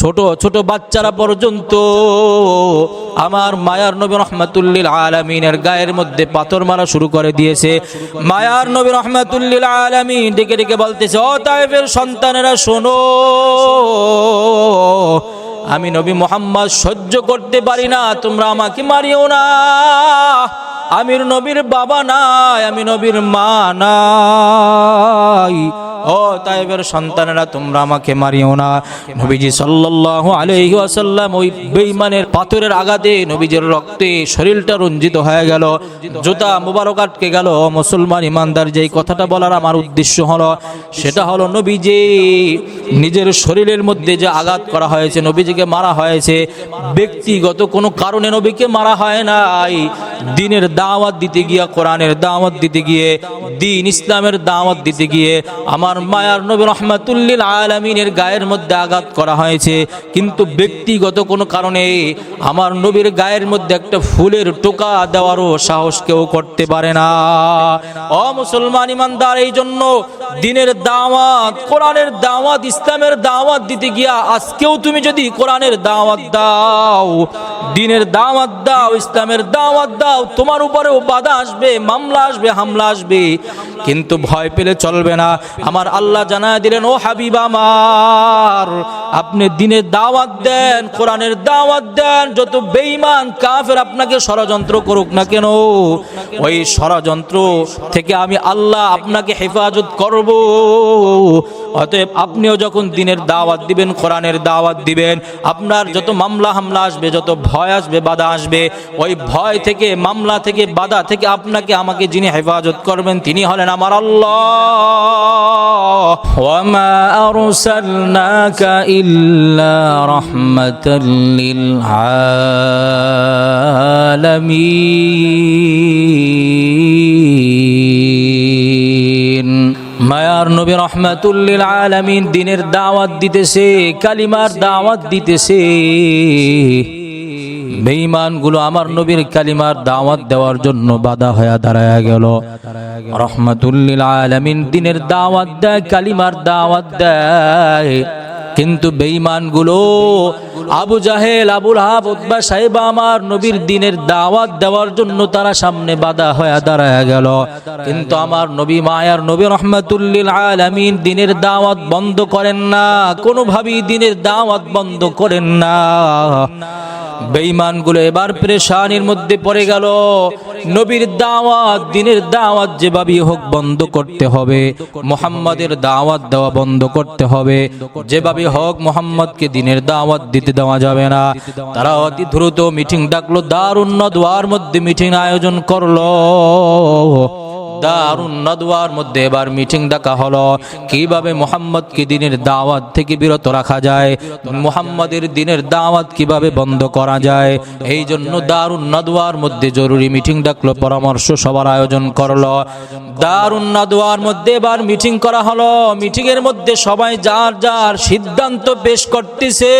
ছোট ছোট বাচ্চারা পর্যন্ত আমার মায়ার নবী রহমাতুল্লিল আলমিনের গায়ের মধ্যে পাথর মারা শুরু করে দিয়েছে। মায়ার নবী রহমাতুল্লিল আলমিন ডেকে ডেকে বলতেছে, ও তাইফের সন্তানেরা, শোনো, আমি নবী মোহাম্মদ সহ্য করতে পারি না, তোমরা আমাকে মারিও না। আমির নবীর বাবা নাই, আমি নবীর মা নাই। ও তাইবের সন্তানেরা, তোমরা আমাকে মারিও না। নবীজি সাল্লাল্লাহু আলাইহি ওয়াসাল্লাম ওই বেঈমানের পাথরের আঘাতে নবীজির রক্তে শরীরটা রঞ্জিত হয়ে গেল, জুতা মুবারক আটকে গেল। মুসলমান ইমানদার, যেই কথাটা বলার আমার উদ্দেশ্য হলো, সেটা হলো নবীজি, নিজের শরীরের মধ্যে যে আঘাত করা হয়েছে, নবীজিকে মারা হয়েছে, ব্যক্তিগত কোনো কারণে নবীকে মারা হয় নাই। দিনের দাওয়াত দিতে গিয়ে, কোরআনের দাওয়াত দিতে গিয়ে, দিন ইসলামের দাওয়াত দিতে গিয়ে, আমার মায়ার নবী রহমাতুল্লিল আলমিনের গায়ের মধ্যে আঘাত করা হয়েছে। কিন্তু ব্যক্তিগত কোনো কারণে আমার নবীর গায়ের মধ্যে একটা ফুলের টোকা দেওয়ারও সাহস কেউ করতে পারে না। অ মুসলমান ইমানদার এই জন্য দিনের দাওয়াত, কোরআনের দাওয়াত, ইসলামের দাওয়াত দিতে গিয়া আজকেও তুমি যদি কোরআনের দাওয়াত দাও দিনের দাওয়াত দাও, ইসলামের দাওয়াত দাও, তোমার উপরেও বাধা আসবে, মামলা আসবে, হামলা আসবে। কিন্তু ভয় পেলে চলবে না। আমার আল্লাহ জানায় দিলেন, ও হাবিব আমার, আপনি দিনের দাওয়াত দেন, কোরআনের দাওয়াত দেন, যত বেঈমান, কাফের আপনাকে ষড়যন্ত্র করুক না কেন? ওই ষড়যন্ত্র থেকে আমি আল্লাহ আপনাকে হেফাজত করব। অতএব আপনিও যখন দিনের দাওয়াত দিবেন, কোরআনের দাওয়াত দিবেন, আপনার যত মামলা হামলা আসবে, যত ভয় আসবে, বাধা আসবে, ওই ভয় থেকে, মামলা থেকে, বাধা থেকে আপনাকে, আমাকে যিনি হেফাজত করবেন, তিনি হলেন আমার আল্লাহ। আলামিন। মায়ার নবী রহমাতুল্লিল আলামিন দিনের দাওয়াত দিতেছে, কালিমার দাওয়াত দিতেছে। বেঈমানগুলো আমার নবীর কালিমার দাওয়াত দেওয়ার জন্য বাধা হয়ে দাঁড়ায় গেল। রহমাতুল্লিল আলামিন দিনের দাওয়াত দেয়, কালিমার দাওয়াত দেয়। কিন্তু বেঈমানগুলো, আবু জাহেল, আবুল হাব উদ্বা সাহেব আমার নবীর দিনের দাওয়াত দেওয়ার জন্য তারা সামনে বাধা হয়ে দাঁড়ায় গেল। কিন্তু আমার নবী মায়ার নবী রহমাতুল্লিল আলামিন দিনের দাওয়াত বন্ধ করেন না, কোনোভাবেই দিনের দাওয়াত বন্ধ করেন না। বেঈমানগুলো এবার প্রেশানির মধ্যে পড়ে গেল। নবীর দাওয়াত, দিনের দাওয়াত যেভাবেই হোক বন্ধ করতে হবে। মোহাম্মদের দাওয়াত দেওয়া বন্ধ করতে হবে। যেভাবে হোক মোহাম্মদকে দিনের দাওয়াত দিতে দেওয়া যাবে না। তারা অতি দ্রুত মিটিং ডাকলো, দারুণ দোয়ার মধ্যে মিটিং আয়োজন করল। দারুণ নদওয়ার মধ্যে এবার মিটিং ডাকা হলো। কীভাবে মোহাম্মদকে দিনের দাওয়াত থেকে বিরত রাখা যায়, মোহাম্মদের দিনের দাওয়াত কীভাবে বন্ধ করা যায় এই জন্য দারুণ নদওয়ার মধ্যে জরুরি মিটিং ডাকলো, পরামর্শ সবার আয়োজন করল। দারুণ নদওয়ার মধ্যে এবার মিটিং করা হলো। মিটিং এর মধ্যে সবাই যার যার সিদ্ধান্ত পেশ করতেছে।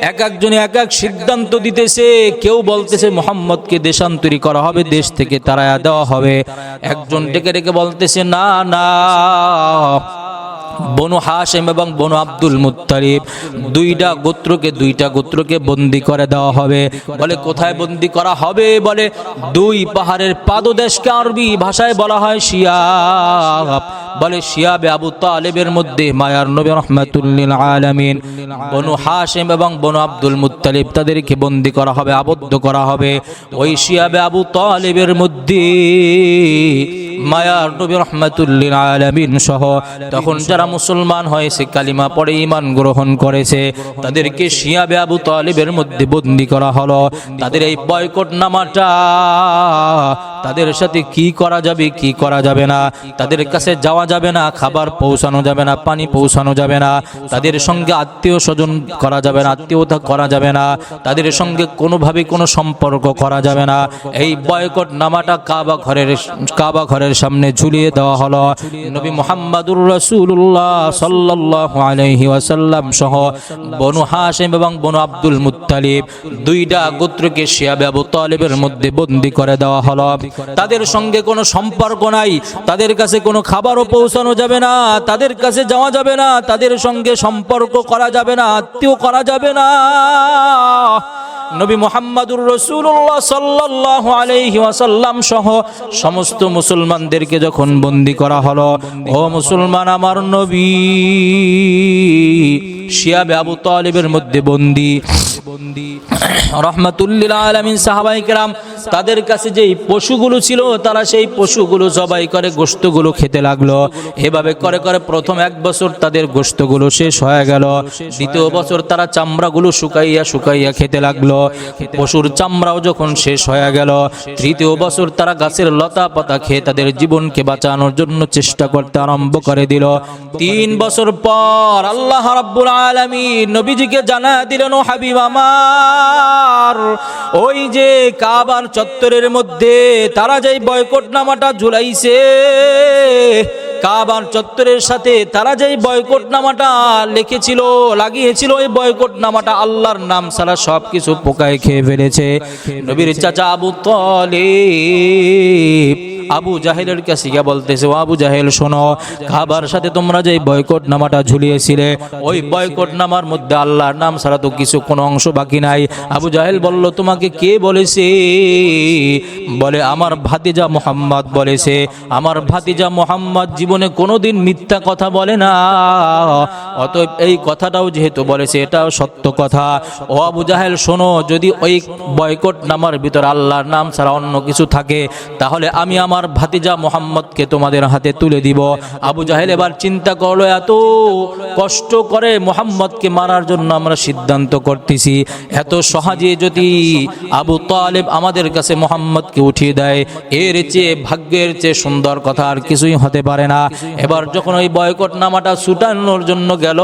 এক একজনে এক এক সিদ্ধান্ত দিতেছে। কেউ বলতেছে, মোহাম্মদকে দেশান্তরী করা হবে, দেশ থেকে তারায়া দেওয়া হবে। একজন ডেকে ডেকে বলতেছে, না না। বনু হাসেম এবং বনু আব্দুল মুত্তারিব দুইটা গোত্রকে দুইটা গোত্রকে বন্দি করে দেওয়া হবে। বলে, কোথায় বন্দি করা হবে? বলে, দুই পাহাড়ের পাদদেশকে আরবি ভাষায় বলা হয় শিয়াব বলে শিয়াবে আবু তালেবের মধ্যে মায়ার নবী রহমাতুল্লিল আলামিন, বনু হাসেম এবং বনু আব্দুল মুত্তালিব তাদেরকে বন্দি করা হবে, আবদ্ধ করা হবে। ওই শিয়াবে আবু তালেবের মধ্যে মায়ার নবী রহমাতুল্লিল আলামিন সহ তখন যারা মুসলমান হয়েছে, কালিমা পড়ে ইমান গ্রহণ করেছে, তাদেরকে শিয়াবে আবু তালিবের মধ্যে বন্দি করা হলো। তাদের এই বয়কট নামাটা তাদের সাথে কি করা যাবে, কি করা যাবে না, তাদের কাছে যাওয়া যাবে না, খাবার পৌঁছানো যাবে না, পানি পৌঁছানো যাবে না, তাদের সঙ্গে আত্মীয় স্বজন করা যাবে না, আত্মীয়তা করা যাবে না, তাদের সঙ্গে কোনোভাবে কোনো সম্পর্ক করা যাবে না। এই বয়কট নামাটা কাবা ঘরের কাবা ঘরের সামনে ঝুলিয়ে দেওয়া হলো। নবী মোহাম্মদুর রসুল্লাহ সাল্লাহ আলহি সহ বনু হাসেম এবং বনু আব্দুল মুত্তালিব দুইটা গোত্রকে শিয়াবে আবু তালেবের মধ্যে বন্দি করে দেওয়া হলো। তাদের সঙ্গে কোনো সম্পর্ক নাই। তাদের কাছে কোনো খাবারও পৌঁছানো যাবে না। তাদের কাছে যাওয়া যাবে না। তাদের সঙ্গে সম্পর্ক করা যাবে না আত্মীয় করা যাবে না। নবী মোহাম্মদুর রসুল্লাহ সাল্লাহ আলাইহি ওয়াসাল্লাম সহ সমস্ত মুসলমানদেরকে যখন বন্দি করা হলো ও মুসলমান আমার নবী শিয়াবে আবু তালিবের মধ্যে বন্দি। বন্দি রহমাতুল্লিল আলমিন সাহাবাই কেরাম তাদের কাছে যেই পশুগুলো ছিল, তারা সেই পশুগুলো জবাই করে গোস্তগুলো খেতে লাগল। এভাবে করে করে প্রথম এক বছর তাদের গোস্তগুলো শেষ হয়ে গেল। দ্বিতীয় বছর তারা চামড়াগুলো শুকাইয়া শুকাইয়া খেতে লাগল। পশুর চামড়াও যখন শেষ হয়ে গেল, তৃতীয় বছর তারা গাছের লতা পাতা খেয়ে তাদের জীবনকে বাঁচানোর জন্য চেষ্টা করতে আরম্ভ করে দিল। তিন বছর পর আল্লাহ রাব্বুল আলামিন, নবীজিকে জানা দিলেন, ও হাবিব আমার, ওই যে কাবার চত্বরের মধ্যে তারা যেই বয়কট নামাটা ঝুলাইছে, কাবার চত্বরের সাথে তারা যেই বয়কট নামাটা লিখেছিল, লাগিয়েছিল, ওই বয়কট নামাটা আল্লাহর নাম ছাড়া সব কিছু পোকায় খেয়ে ফেলেছে। নবীর চাচা আবু তলিব আবু জাহেলের কাছে গিয়ে বলতেছে, ও আবু জাহেল, শোনো, খাবার সাথে তোমরা যে বয়কট নামাটা ঝুলিয়েছিলে, ওই বয়কট নামার মধ্যে আল্লাহর নাম ছাড়া তো কিছু কোনো অংশ বাকি নাই। আবু জাহেল বলল, তোমাকে কে বলেছে? বলে, আমার ভাতিজা মোহাম্মদ বলেছে। আমার ভাতিজা মোহাম্মদ জীবনে কোনোদিন মিথ্যা কথা বলে না। অতএব এই কথাটাও যেহেতু বলেছে, এটাও সত্য কথা। ও আবু জাহেল, শোনো, যদি ওই বয়কট নামার ভিতর আল্লাহর নাম ছাড়া অন্য কিছু থাকে, তাহলে আমি আমার ভাতিজা মোহাম্মদকে তোমাদের হাতে তুলে দিব। আবু জাহেল এবার চিন্তা করল, এত কষ্ট করে মোহাম্মদকে মারার জন্য আমরা সিদ্ধান্ত করতেছি। এত সহজে যদি আবু তালেব আমাদের কাছে মোহাম্মদকে উঠিয়ে দেয়, এর চেয়ে ভাগ্যের চেয়ে সুন্দর কথা আর কিছুই হতে পারে না। এবার যখন ওই বয়কট নামাটা ছুটানোর জন্য গেল,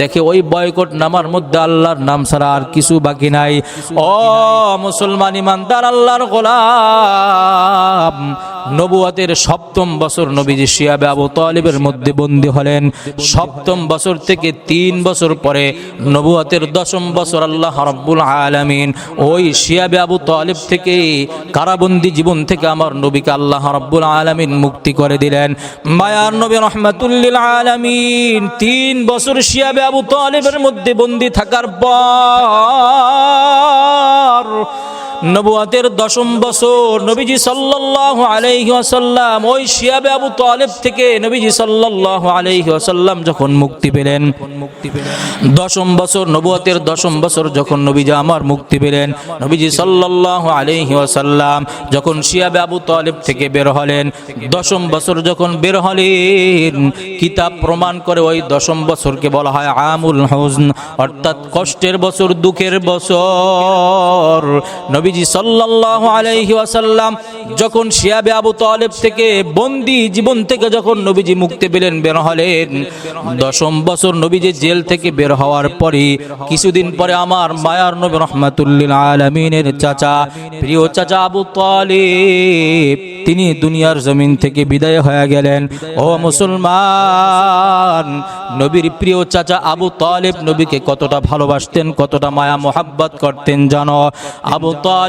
দেখে ওই বয়কট নামার মধ্যে আল্লাহর নাম ছাড়া আর কিছু বাকি নাই। ও মুসলমান ইমানদার, আল্লাহর গোলাম নবুয়াতের সপ্তম বছর নবীজি শিয়াবে আবু তালিবের মধ্যে বন্দী হলেন। সপ্তম বছর থেকে তিন বছর পরে নবুয়াতের দশম বছর আল্লাহ রব্বুল আলামিন ওই শিয়াবে আবু তালিব থেকে কারাবন্দি জীবন থেকে আমার নবীকে আল্লাহ রব্বুল আলামিন মুক্তি করে দিলেন। মায়ার নবী রহমাতুল্লিল আলামিন তিন বছর শিয়াবে আবু তালিবের মধ্যে বন্দী থাকার পর নবুয়াতের দশম বছর নবীজি সাল্লাল্লাহু আলাইহি ওয়াসাল্লাম, ওই শিয়াবে আবু তালেব থেকে নবীজি সাল্লাল্লাহু আলাইহি ওয়াসাল্লাম যখন মুক্তি পেলেন। মুক্তি পেলেন দশম বছর, নবুয়াতের দশম বছর যখন নবীজি আমার মুক্তি পেলেন, নবীজি সাল্লাল্লাহু আলাইহি ওয়াসাল্লাম যখন শিয়াবে আবু তালেব থেকে বের হলেন, দশম বছর যখন বের হলেন, কিতাব প্রমাণ করে ওই দশম বছরকে বলা হয় আমুল হুজন, অর্থাৎ কষ্টের বছর, দুঃখের বছর। নবীজি সাল্লাল্লাহু আলাইহি ওয়াসাল্লাম যখন শিয়াবে আবু তালেব থেকে বন্দি জীবন থেকে যখন নবীজি মুক্তি পেলেন, বের হলেন। দশম বছর নবীজি জেল থেকে বের হওয়ার পরে কিছুদিন পরে আমার মায়ার নবী রহমাতুল্লিল আলমিনের চাচা, প্রিয় চাচা আবু তালেব, তিনি দুনিয়ার জমিন থেকে বিদায় হয়ে গেলেন। ও মুসলমান, নবীর প্রিয় চাচা আবু তালেব নবীকে কতটা ভালোবাসতেন, কতটা মায়া মোহাব্বত করতেন জানো? আবু তালেব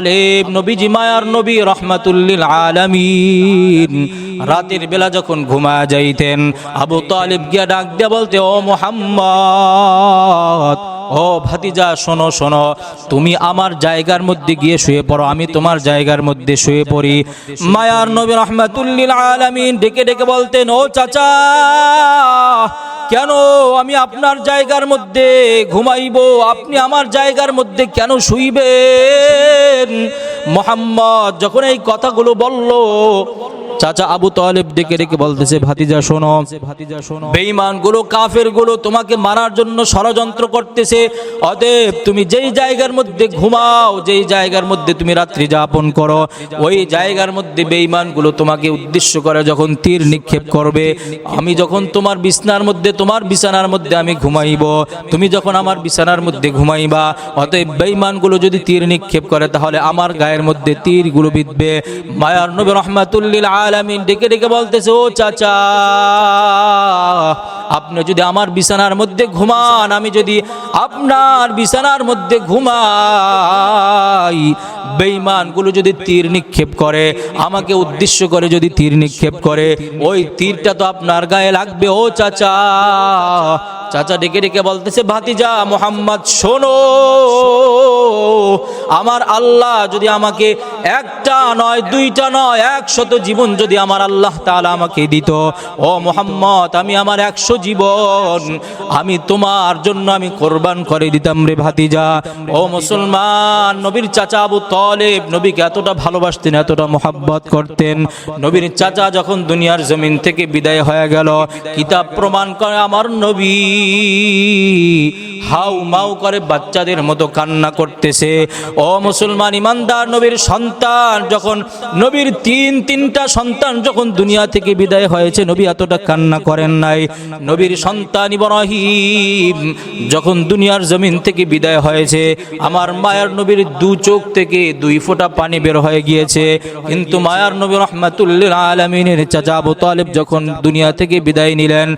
নবীজি মায়ার নবী, রহমাতুল্লিল আলামিন। রাতের বেলা যখন ঘুমা যাইতেন, আবু তালেব গিয়া ডাক দিয়া বলতে, ও মোহাম্মদ, ও ভাতিজা, শোনো শোনো, তুমি আমার জায়গার মধ্যে গিয়ে শুয়ে পড়ো, আমি তোমার জায়গার মধ্যে শুয়ে পড়ি। মায়ার নবী, রহমাতুল্লিল আলামিন ডেকে ডেকে বলতেন, ও চাচা কেন আমি আপনার জায়গার মধ্যে ঘুমাইব? আপনি আমার জায়গার মধ্যে কেন শুইবেন? মোহাম্মদ যখন এই কথাগুলো বলল চাচা আবু তালেব ডেকে ডেকে বলতেছে, ভাতিজা, শোনো। ভাতিজা শোনো বেঈমানগুলো, কাফেরগুলো তোমাকে মারার জন্য ষড়যন্ত্র করতেছে। অতএব তুমি যেই জায়গার মধ্যে ঘুমাও, যেই জায়গার মধ্যে তুমি রাত্রি যাপন করো, ওই জায়গার মধ্যে বেঈমানগুলো তোমাকে উদ্দেশ্য করে যখন তীর নিক্ষেপ করবে, আমি যখন তোমার বিছনার মধ্যে, তোমার বিছানার মধ্যে আমি ঘুমাইব, তুমি যখন আমার বিছানার মধ্যে ঘুমাইবা, অতএব বেঈমানগুলো যদি তীর নিক্ষেপ করে, তাহলে আমার গায়ের মধ্যে তীরগুলো বিঁধবে। মায়ার নবী রহমাতুল্লিল আলামিন ডেকে ডেকে বলতেছে, ও চাচা, আপনি যদি আমার বিছানার মধ্যে ঘুমান, আমি যদি আপনার বিছানার মধ্যে ঘুমাই, বেঈমানগুলো যদি তীর নিক্ষেপ করে, আমাকে উদ্দেশ্য করে যদি তীর নিক্ষেপ করে, ওই তীরটা তো আপনার গায়ে লাগবে, ও চাচা। চাচা ডেকে ডেকে বলতেছে, ভাতিজা মোহাম্মদ, শোনো, আমার আল্লাহ যদি আমাকে একটা নয়, দুইটা নয়, একশত জীবন যদি আমার আল্লাহ তালা আমাকে দিত। ও মোহাম্মদ, আমি আমার একশো জীবন, আমি তোমার জন্য আমি কোরবান করে দিতাম রে ভাতিজা। ও মুসলমান, নবীর চাচা আবু তলেব নবীকে এতটা ভালোবাসতেন, এতটা মোহাব্বত করতেন। নবীর চাচা যখন দুনিয়ার জমিন থেকে বিদায় হয়ে গেল, কিতাব প্রমাণ করে আমার নবী হাউ মাউ করে বাচ্চাদের মতো কান্না করতেছে। ও মুসলমান, ইমানদার নবীর সন্তান যখন নবীর তিন, তিনটা সন্তান যখন দুনিয়া থেকে বিদায় হয়েছে, নবী এতটা কান্না করেন নাই। নবীর সন্তান ইব্রাহিম যখন দুনিয়ার জমিন থেকে বিদায় হয়েছে, আমার মায়ার নবীর দু চোখ থেকে দুই ফোঁটা পানি বের হয়ে গিয়েছে। কিন্তু মায়ার নবী রহমাতুল্লিল আলমিনের চাচা আবু তালেব যখন দুনিয়া থেকে বিদায় নিলেন,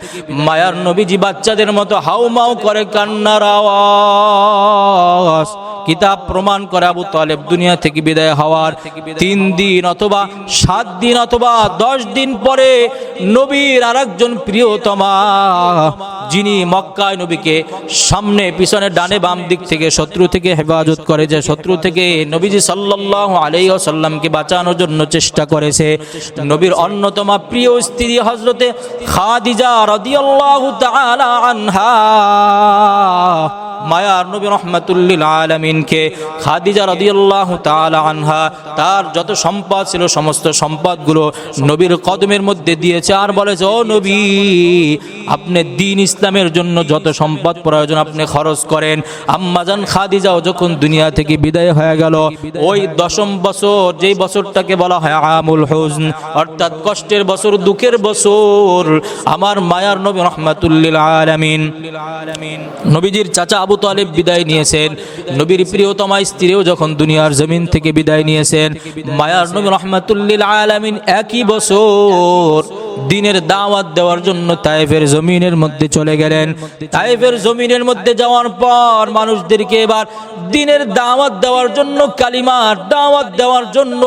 মায়ার নবীজি বাচ্চাদের মতো হাউমাউ করে কান্নার আওয়াজ। কিতাব প্রমাণ করে আবু তালেব দুনিয়া থেকে বিদায় হওয়ার তিন দিন অথবা সাত দিন অথবা দশ দিন পরে নবীর আর একজন প্রিয়তমা, যিনি মক্কায় নবীকে সামনে পিছনে ডানে বাম দিক থেকে শত্রু থেকে হেফাজত করে, যে শত্রু থেকে নবীজি সাল্লাল্লাহু আলাইহি ওয়াসাল্লামকে বাঁচানোর জন্য চেষ্টা করেছে। নবীর অন্যতমা প্রিয় স্ত্রী হজরতে খাদিজা রাদিয়াল্লাহু আনহা। মায়ার নবী রহমাতুল্লিল আলমিনকে খাদিজা রাদিয়াল্লাহু তাআলা আনহা, তার যত সম্পদ ছিল সমস্ত সম্পদগুলো নবীর কদমের মধ্যে দিয়েছে আর বলেছে ও নবী, আপনি দিন ইসলামের জন্য যত সম্পদ প্রয়োজন আপনি খরচ করেন। আম্মাজান খাদিজাও যখন দুনিয়া থেকে বিদায় হয়ে গেল, ওই দশম বছর, যেই বছরটাকে বলা হয় আমুল হুজন, অর্থাৎ কষ্টের বছর, দুঃখের বছর, আমার মায়ার নবী রহমাতুল্লিল আলামিন, নবীজির চাচা আবু তালেব বিদায় নিয়েছেন। নবীর প্রিয়তমা স্ত্রীও যখন দুনিয়ার জমিন থেকে বিদায় নিয়েছেন, মায়ার নবী রহমাতুল্লিল আলামিন একই বছর দিনের দাওয়াত দেওয়ার জন্য তাইফের জমিনের মধ্যে চলে গেলেন। তাইফের জমিনের মধ্যে যাওয়ার পর মানুষদেরকে এবার দিনের দাওয়াত দেওয়ার জন্য, কালিমার দাওয়াত দেওয়ার জন্য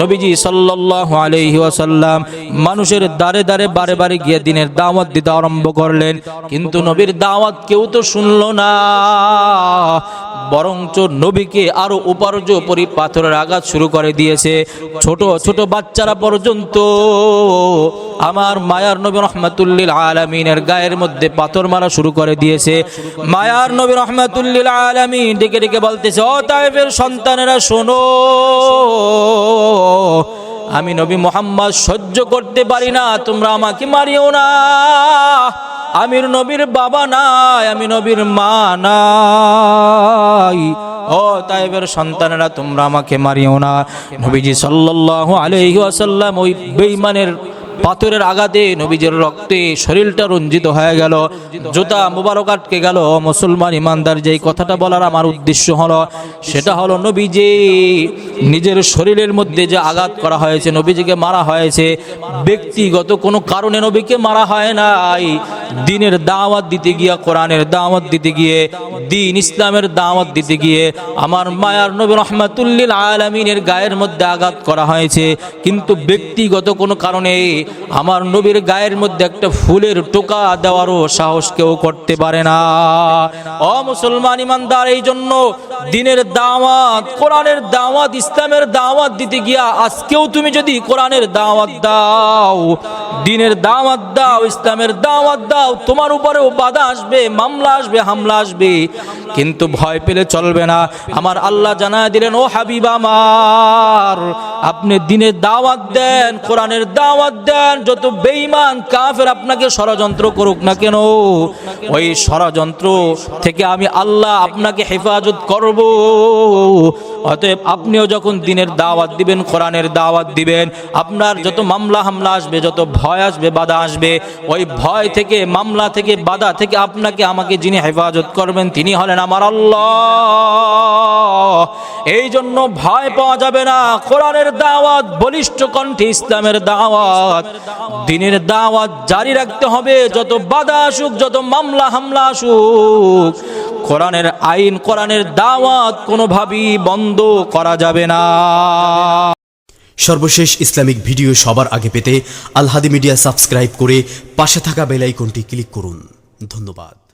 নবীজি সাল্লাল্লাহু আলাইহি ওয়াসাল্লাম মানুষের দারে দারে বারে বারে গিয়ে দিনের দাওয়াত দিতে আরম্ভ করলেন। কিন্তু নবীর দাওয়াত কেউ তো শুনল না। বরঞ্চ নবীকে আরও উপার্জপরি পাথরের আঘাত শুরু করে দিয়েছে। ছোট ছোট বাচ্চারা পর্যন্ত আমার মায়ার নবী রহমাতুল্লিল আলমিনের গায়ের মধ্যে পাথর মারা শুরু করে দিয়েছে। মায়ার নবী রহমাতুল্লিল আলমিন ডেকে ডেকে বলতেছে তাইফের সন্তানেরা, শোনো। আমি নবী মোহাম্মদ সহ্য করতে পারি না, তোমরা আমাকে মারিও না। আমির নবীর বাবা নাই, আমি নবীর মা নাই। ও তাইবের সন্তানেরা, তোমরা আমাকে মারিও না। নবীজি সাল্লাল্লাহু আলাইহি ওয়াসাল্লাম ওই বেঈমানের পাথরের আঘাতে নবীজের রক্তে শরীরটা রঞ্জিত হয়ে গেল। জুতা মুবারক আটকে গেল। মুসলমান ইমানদার যেই কথাটা বলার আমার উদ্দেশ্য হলো, সেটা হলো নবীজি নিজের শরীরের মধ্যে যে আঘাত করা হয়েছে, নবীজিকে মারা হয়েছে, ব্যক্তিগত কোনো কারণে নবীকে মারা হয় নাই। দিনের দাওয়াত দিতে গিয়া, কোরআনের দাওয়াত দিতে গিয়ে, দিন ইসলামের দাওয়াত দিতে গিয়ে আমার মায়ার নবী রহমাতুল্লিল আলমিনের গায়ের মধ্যে আঘাত করা হয়েছে। কিন্তু ব্যক্তিগত কোনো কারণে আমার নবীর গায়ের মধ্যে একটা ফুলের টোকা দেওয়ারও সাহস কেউ করতে পারে না। অ মুসলমান ইমানদার, এই জন্য দিনের দাওয়াত, কোরআনের দাওয়াত, ইসলামের দাওয়াত দিতে গিয়া আজকেও তুমি যদি কোরআনের দাওয়াত দাও দিনের দাওয়াত দাও, ইসলামের দাওয়াত দাও, তোমার উপরেও বাধা আসবে, মামলা আসবে, হামলা আসবে। কিন্তু ভয় পেলে চলবে না। আমার আল্লাহ জানায় দিলেন, ও হাবিব আমার, আপনি দিনের দাওয়াত দেন, কোরআনের দাওয়াত দেন, যত বেঈমান কাফের আপনাকে ষড়যন্ত্র করুক না কেন, ওই ষড়যন্ত্র থেকে আমি আল্লাহ আপনাকে হেফাজত করব। অতএব আপনিও যখন দিনের দাওয়াত দিবেন, কোরআনের দাওয়াত দিবেন, আপনার যত মামলা হামলা আসবে, যত ভয় আসবে, বাধা আসবে, ওই ভয় থেকে, মামলা থেকে, বাধা থেকে আপনাকে, আমাকে যিনি হেফাজত করবেন, তিনি হলেন আমার আল্লাহ। এই জন্য ভয় পাওয়া যাবে না। কোরআনের দাওয়াত, বলিষ্ঠ কণ্ঠে ইসলামের দাওয়াত। দিনের দাওয়াত জারি রাখতে হবে। যত বাধা আসুক, যত মামলা হামলা আসুক কোরআনের আইন, কোরআনের দাওয়াত কোনোভাবেই বন্ধ করা যাবে না। সর্বশেষ ইসলামিক ভিডিও সবার আগে পেতে আলহাদি মিডিয়া সাবস্ক্রাইব করে পাশে থাকা বেলাইকনটি ক্লিক করুন। ধন্যবাদ।